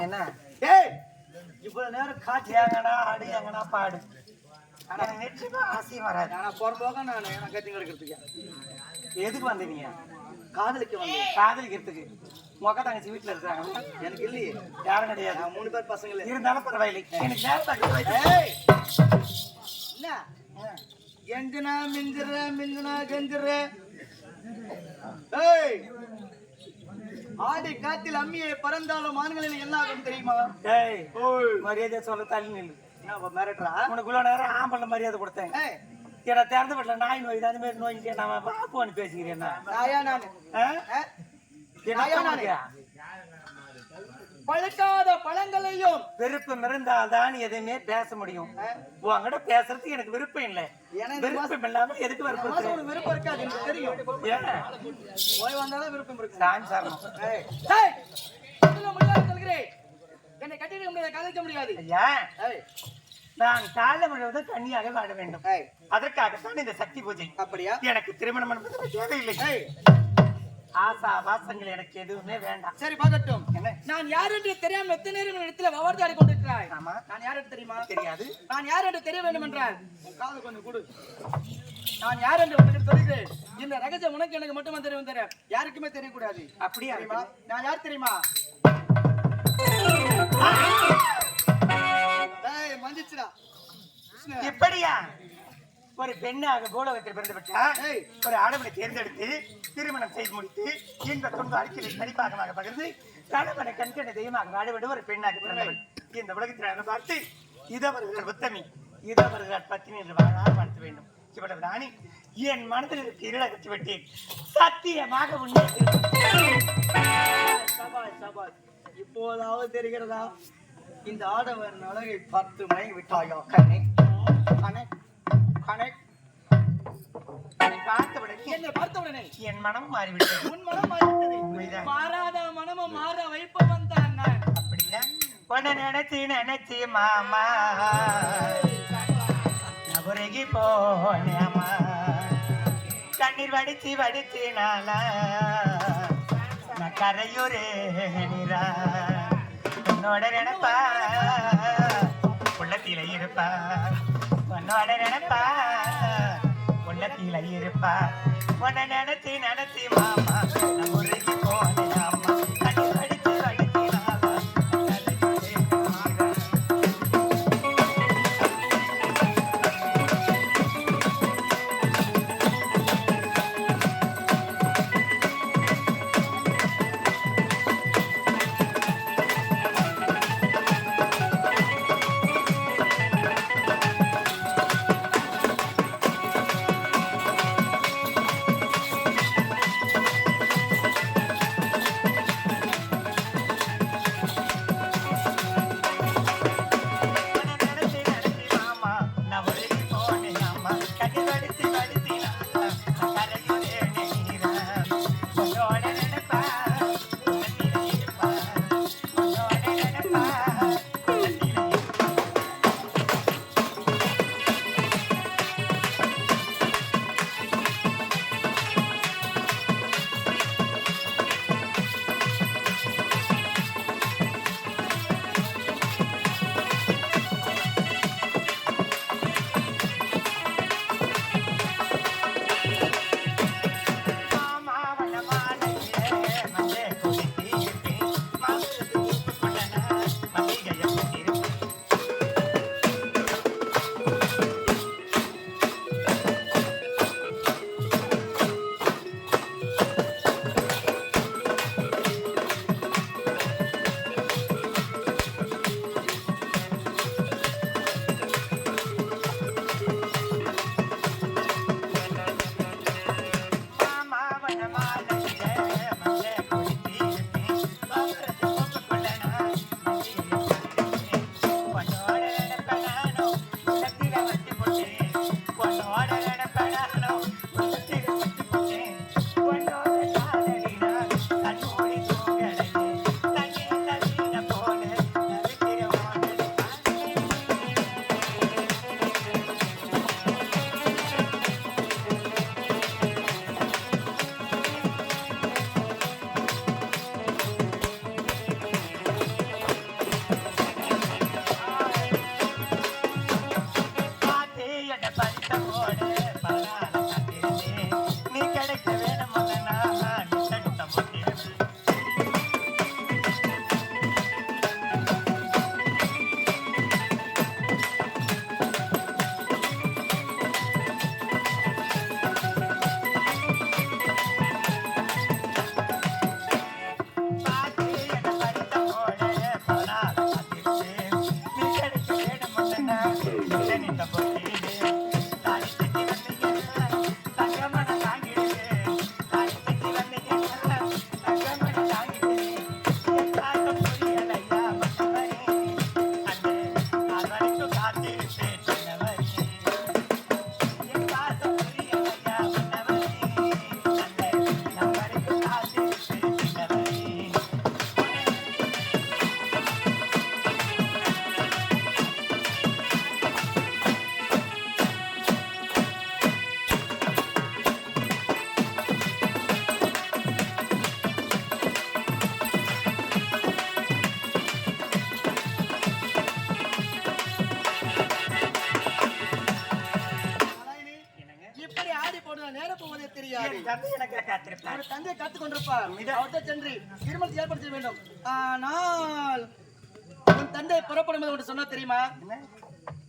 என்ன? ஏய்! இவ்வளவு நேரம் காட்சி எங்கடா ஆடு எங்கடா பாடு. ஆனா நிச்சயமா ஆசையும் வராது. நான் போறபோக நான் நான் கத்தி கிடக்கிறதுக்கு. எதுக்கு வந்தீங்க காதலிக்க வந்தேன் காதலிக்கிறதுக்கு. மொக்க தங்கச்சி வீட்டுல இருக்காங்க. எனக்கு இல்லையே. யாரும் கிடையாது. நான் மூணு பேர் பசங்களே. இருந்தாலும் பரவாயில்லை. எனக்கு ஏய்! என்ன? கெஞ்சினா மிஞ்சிற மிஞ்சினா கெஞ்சிற. ஏய்! ஆடி காத்தில் அம்மியை பறந்தாலும் ஆண்களில் என்ன ஆகும் தெரியுமா மரியாதை சொல்ல தள்ளி நில்லு. என்ன மிரட்டுறா? உனக்கு நேரம் ஆம்பளை மரியாதை கொடுத்தேன். ஏன்னா திறந்து வீட்டுல நாய் நோய் அந்த மாதிரி நோய்க்கு நான் பாப்புன்னு பேசிக்கிறேன் நாயா நான்? நாயா நானு? பழுக்காத பழங்களையும். விருப்பம் இருந்தால் தான் எதையுமே பேச முடியும்? உங்ககிட்ட பேசுறதுக்கு எனக்கு விருப்பம் இல்லை. விருப்பம் இல்லாம எதுக்கு விருப்பம் விருப்பம் இருக்காது எனக்கு தெரியும். ஏன் போய் வந்தாதான் விருப்பம் இருக்கு. சாமி சரணம் சொல்கிறேன் என்னை கட்டிட முடியாது கலைக்க முடியாது. ஐயா ஏய், நான் காலை முழுவதும் கன்னியாக வாழ வேண்டும். அதற்காகத்தான் இந்த சக்தி பூஜை. அப்படியா? எனக்கு திருமணம் தேவையில்லை. ஆசா வாசங்கள் எனக்கு எதுவுமே வேண்டாம். சரி பார்க்கட்டும். என்ன? நான் யார் என்று தெரியாம எத்தனை நேரம் இடத்துல வவர்தாடி கொண்டிருக்கிறாய் ஆமா. நான் யார் என்று தெரியுமா? தெரியாது. நான் யார் என்று தெரிய வேண்டும் என்றால் உன் காது கொஞ்சம் கொடு. நான் யார் என்று உனக்கு சொல்கிறேன் இந்த ரகசியம் உனக்கு எனக்கு மட்டுமே தெரியும் தெரியும் யாருக்குமே தெரியக்கூடாது. அப்படியா நான் யார் தெரியுமா? பெண்ணாக பூலோகத்தில் பிறந்து விட்டா ஏய். ஒரு ஆடவனை தேர்ந்தெடுத்து திருமணம் செய்து முடித்து இந்த துன்ப அறிக்கையை தனிப்பாகமாக பகிர்ந்து கணவனை கண்கண்ட தெய்வமாக வாழவிட ஒரு பெண்ணாக பிறந்தவள். இந்த உலகத்தில் பார்த்து இதவர்கள் உத்தமி இதவர்கள் பத்தினி என்று வாழால் வாழ்த்த வேண்டும். ராணி என் மனதில் இருக்க இருளகற்றி விட்டேன். சத்தியமாக உண்மை இப்போதாவது தெரிகிறதா? இந்த ஆடவர் அழகை பார்த்து மயங்கி விட்டாயோ? கண்ணே கண்ணே கண்ணே. பார்த்தவுடனே என் மனம் மாறிவிட்டது. உன் மனம் மாறிவிட்டது. மாறாத மனமும் மாற வைப்பவன் தான் நான். அப்படியா? உன்னை நினைச்சு நினைச்சு மாமா. நபுரகி போனேமா கண்ணீர் வடிச்சு வடிச்சு நாளா. நான் கரையூரே நீரா. உன்னோட நினைப்பா இருப்பா உன நினைச்சு நினைச்சு மாமா Bye. தந்தை எனக்கு காத்திருப்பார். ஒரு தந்தை காத்துக் கொண்டிருப்பார் இது- அவர்கிட்ட சென்று திருமணத்தை ஏற்படுத்த வேண்டும். ஆனால் உன் தந்தை புறப்படும் போது ஒன்று சொன்னா தெரியுமா?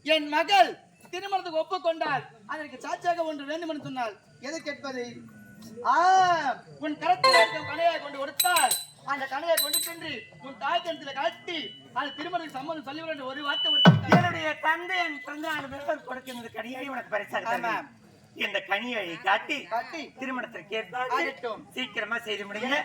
என் மகள் திருமணத்துக்கு ஒப்புக்கொண்டால் அதற்கு சாட்சியாக ஒன்று வேண்டும் என்று சொன்னால் எதை கேட்பது? உன் கரத்தில் இருக்கும் கணையை கொண்டு கொடுத்தால் அந்த கணையை கொண்டு சென்று உன் தாய் தனத்தில் கட்டி அது திருமணத்துக்கு சம்மதம் சொல்லிவிட என்று ஒரு வார்த்தை என்னுடைய தந்தை என் விரதம் கொடுக்கின்ற கனியை உனக்கு பரிசாக. இந்த கனியை காட்டி காட்டி திருமணத்திற்கு ஏற்பாடு ஆகட்டும். சீக்கிரமா செய்து முடியுங்க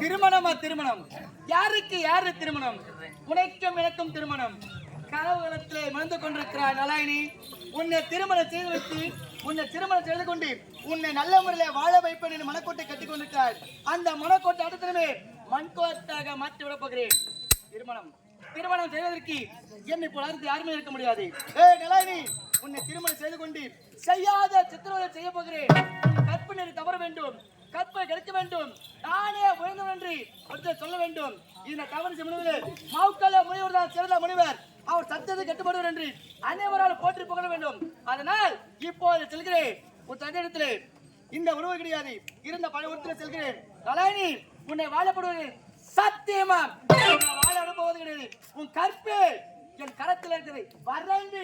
திருமணமா திருமணம்? யாருக்கு யாரு திருமணம்? உனக்கும் எனக்கும் திருமணம். கனவுகளத்திலே மணந்து கொண்டிருக்கிறாய் நலாயினி உன்னை திருமணம் செய்து வைத்து உன்னை திருமணம் செய்து கொண்டு உன்னை நல்ல முறையில வாழ வைப்பேன் என்று மனக்கோட்டை கட்டி கொண்டிருக்கிறார். அந்த மனக்கோட்டை அடுத்தமே மண்கோட்டாக மாற்றி விட போகிறேன். திருமணம். திருமணம் செய்வதற்கு என்னை போல யாருமே இருக்க முடியாது. ஏ நலாயினி உன்னை திருமணம் செய்து கொண்டு செய்யாத சித்திரவதை செய்ய போகிறேன். உன் கற்பனை தவற வேண்டும். கற்பை கிடைக்க வேண்டும். நானே உயர்ந்தவன் என்று ஒருத்தர் சொல்ல வேண்டும். இந்த தவறு செய்வது மாவுக்கல்ல முனிவர் தான் சிறந்த முனிவர். அவர் சத்தத்தை கட்டுப்படுவர் என்று அனைவரால் போற்றி புகழ வேண்டும். அதனால் இப்போது செல்கிறேன். உன் தந்தையிடத்திலே இந்த உறவு கிடையாது. இருந்த பல உறுப்பினர் செல்கிறேன். கலாயினி உன்னை வாழப்படுவது சத்தியமா? வாழ அனுப்புவது கிடையாது. உன் கற்பு என் கரத்தில் இருக்கிறது வரைந்து